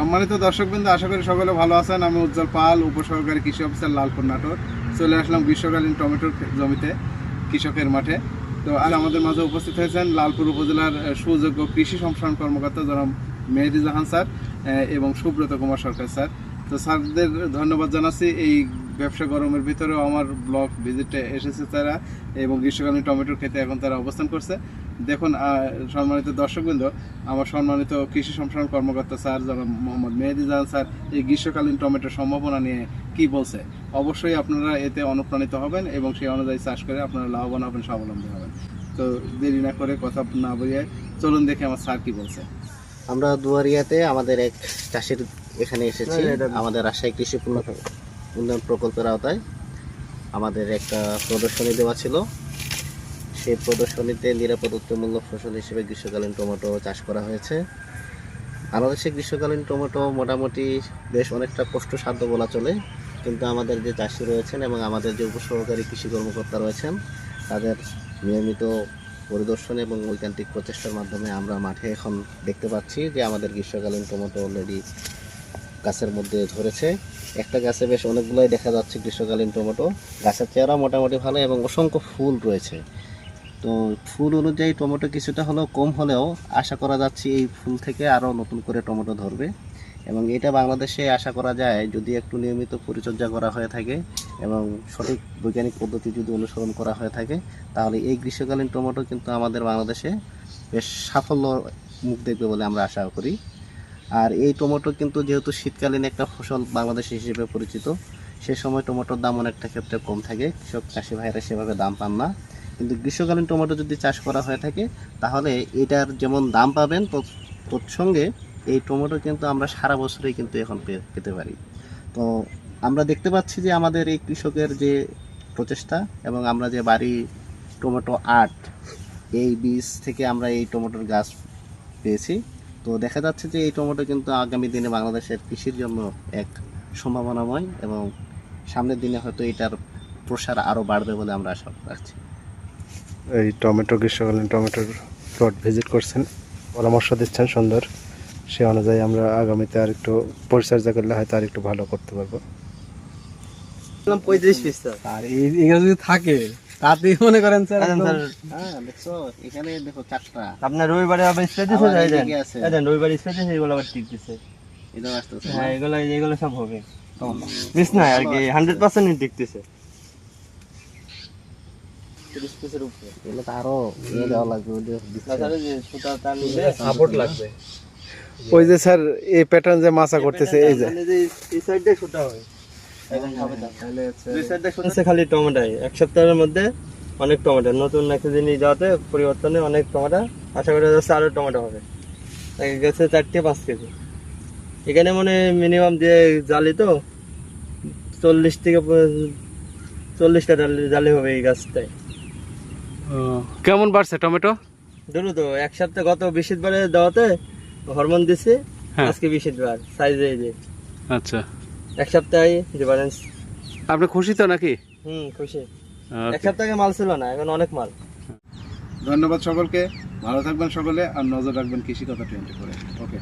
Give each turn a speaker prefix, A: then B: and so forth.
A: সম্মানিত দর্শকবৃন্দ, আশা করি সকলে ভালো আছেন। আমি উজ্জ্বল পাল, উপসহকারী কৃষি অফিসার লালপুর নাটোর। চলে আসলাম গ্রীষ্মকালীন টমেটোর জমিতে, কৃষকের মাঠে। তো আজ আমাদের মাঝে উপস্থিত হয়েছেন লালপুর উপজেলার সুযোগ্য কৃষি সম্প্রসারণ কর্মকর্তা জনাব মেহেদি জাহান স্যার এবং সুব্রত কুমার সরকার স্যার। তো স্যারদের ধন্যবাদ জানাচ্ছি। এই ব্যবসা গরমের ভিতরেও আমার ব্লক ভিজিটে এসেছে তারা, এবং গ্রীষ্মকালীন টমেটোর ক্ষেতে এখন তারা অবস্থান করছে। দেখুন সম্মানিত দর্শকবৃন্দ আমার সম্মানিত কৃষি সম্প্রসারণ কর্মকর্তা স্যার জনাব মোহাম্মদ মেহেদি জাহান স্যার এই গ্রীষ্মকালীন টমেটোর সম্ভাবনা নিয়ে কি বলছে? অবশ্যই আপনারা এতে অনুপ্রাণিত হবেন এবং সেই অনুযায়ী চাষ করে আপনারা লাভবান হবেন স্বাবলম্বী হবেন। তো দেরি না করে কথা না বলিয়ে চলুন দেখে আমার স্যার কি বলছে।
B: আমরা দুয়ারিয়াতে আমাদের এক চাষির এখানে এসেছি আমাদের রাজশাহী কৃষি উন্নয়ন প্রকল্পের আওতায়। আমাদের একটা প্রদর্শনী দেওয়া ছিল। সেই প্রদর্শনীতে নিরাপদ উচ্চমূল্য ফসল হিসেবে গ্রীষ্মকালীন টমেটো চাষ করা হয়েছে। বাংলাদেশে গ্রীষ্মকালীন টমেটো মোটামুটি বেশ অনেকটা কষ্টসাধ্য বলা চলে, কিন্তু আমাদের যে চাষি রয়েছেন এবং আমাদের যে উপসহকারী কৃষি কর্মকর্তা রয়েছেন, তাদের নিয়মিত পরিদর্শন এবং ঐকান্তিক প্রচেষ্টার মাধ্যমে আমরা মাঠে এখন দেখতে পাচ্ছি যে আমাদের গ্রীষ্মকালীন টমেটো অলরেডি গাছের মধ্যে ধরেছে। একটা গাছে বেশ অনেকগুলোই দেখা যাচ্ছে গ্রীষ্মকালীন টমেটো। গাছের চেহারা মোটামুটি ভালো এবং অসংখ্য ফুল রয়েছে। তো ফুল অনুযায়ী টমেটো কিছুটা হলেও কম হলেও আশা করা যাচ্ছে এই ফুল থেকে আরও নতুন করে টমেটো ধরবে। এবং এটা বাংলাদেশে আশা করা যায় যদি একটু নিয়মিত পরিচর্যা করা হয়ে থাকে এবং সঠিক বৈজ্ঞানিক পদ্ধতি যদি অনুসরণ করা হয়ে থাকে, তাহলে এই গ্রীষ্মকালীন টমেটো কিন্তু আমাদের বাংলাদেশে বেশ সাফল্য মুখ দেখবে বলে আমরা আশা করি। আর এই টমেটো কিন্তু যেহেতু শীতকালীন একটা ফসল বাংলাদেশ হিসেবে পরিচিত, সে সময় টমেটোর দাম অনেকটা ক্ষেত্রে কম থাকে। কৃষক, চাষি ভাইরা সেভাবে দাম পান না। কিন্তু গ্রীষ্মকালীন টমেটো যদি চাষ করা হয়ে থাকে, তাহলে এটার যেমন দাম পাবেন তৎ- তৎসঙ্গে এই টমেটো কিন্তু আমরা সারা বছরেই কিন্তু এখন পেতে পারি। তো আমরা দেখতে পাচ্ছি যে আমাদের এই কৃষকের যে প্রচেষ্টা এবং আমরা যে বাড়ি টমেটো আট, এই বীজ থেকে আমরা এই টমেটোর গাছ পেয়েছি। তো দেখা যাচ্ছে যে এই টমেটো কিন্তু আগামী দিনে বাংলাদেশের কৃষির জন্য এক সম্ভাবনাময় এবং সামনের দিনে হয়তো এটার প্রসার আরও বাড়বে বলে আমরা আশা রাখছি।
C: এই টমেটো গ্রীষ্মকালীন টমেটোর প্লট ভিজিট করছেন। পরামর্শ দিচ্ছেন সুন্দর। সে অনুযায়ী আমরা আগামীতে আর একটু পরিচর্যা করলে হয়তো আর একটু ভালো করতে পারব।
D: পঁয়ত্রিশ পিস
E: আর এগুলো যদি থাকে তাতেই মনে করেন স্যার
D: স্যার।
B: হ্যাঁ দেখছ এখানে দেখো চারটা।
D: আপনার রবিবারে আবার যাই স্প্রে এগুলো আবার দিছে। হ্যাঁ এগুলো এগুলো সব হবে। আর কি হান্ড্রেড পার্সেন্ট পিসের উপরে।
B: এগুলো তো আরও ইয়ে দেওয়া লাগবে ওই যে দিচ্ছে।
D: তাছাড়া যে সুতা টান
E: সাপোর্ট লাগবে।
C: ওই যে স্যার এই প্যাটার্ন যে মাছা করতেছে এই যে।
D: এই সাইডটা সুতা হয়। খালি টমেটোই এক সপ্তাহের মধ্যে অনেক টমেটো নতুন একটা জিনিস যাওয়াতে পরিবর্তনে অনেক টমেটো আশা করা যাচ্ছে আরও টমেটো হবে। এক গেছে চারটে পাঁচ কেজি। এখানে মানে মিনিমাম যে জালি তো চল্লিশ থেকে চল্লিশটা জালি জালি হবে এই গাছটায়।
C: কেমন বাড়ছে টমেটো?
D: ধরো তো এক সপ্তাহ গত বিশিত বারে দেওয়াতে হরমোন দিছে
C: হ্যাঁ।
D: আজকে বিশিত বার সাইজে এই যে।
C: আচ্ছা।
D: এক সপ্তাহে ডিফারেন্স
C: আপনি খুশি তো নাকি?
D: হুম খুশি। এক সপ্তাহে মাল ছিল না এখন অনেক মাল।
A: ধন্যবাদ সকলকে ভালো থাকবেন সকলে আর নজর রাখবেন কৃষি কথা টোয়েন্টি করে ওকে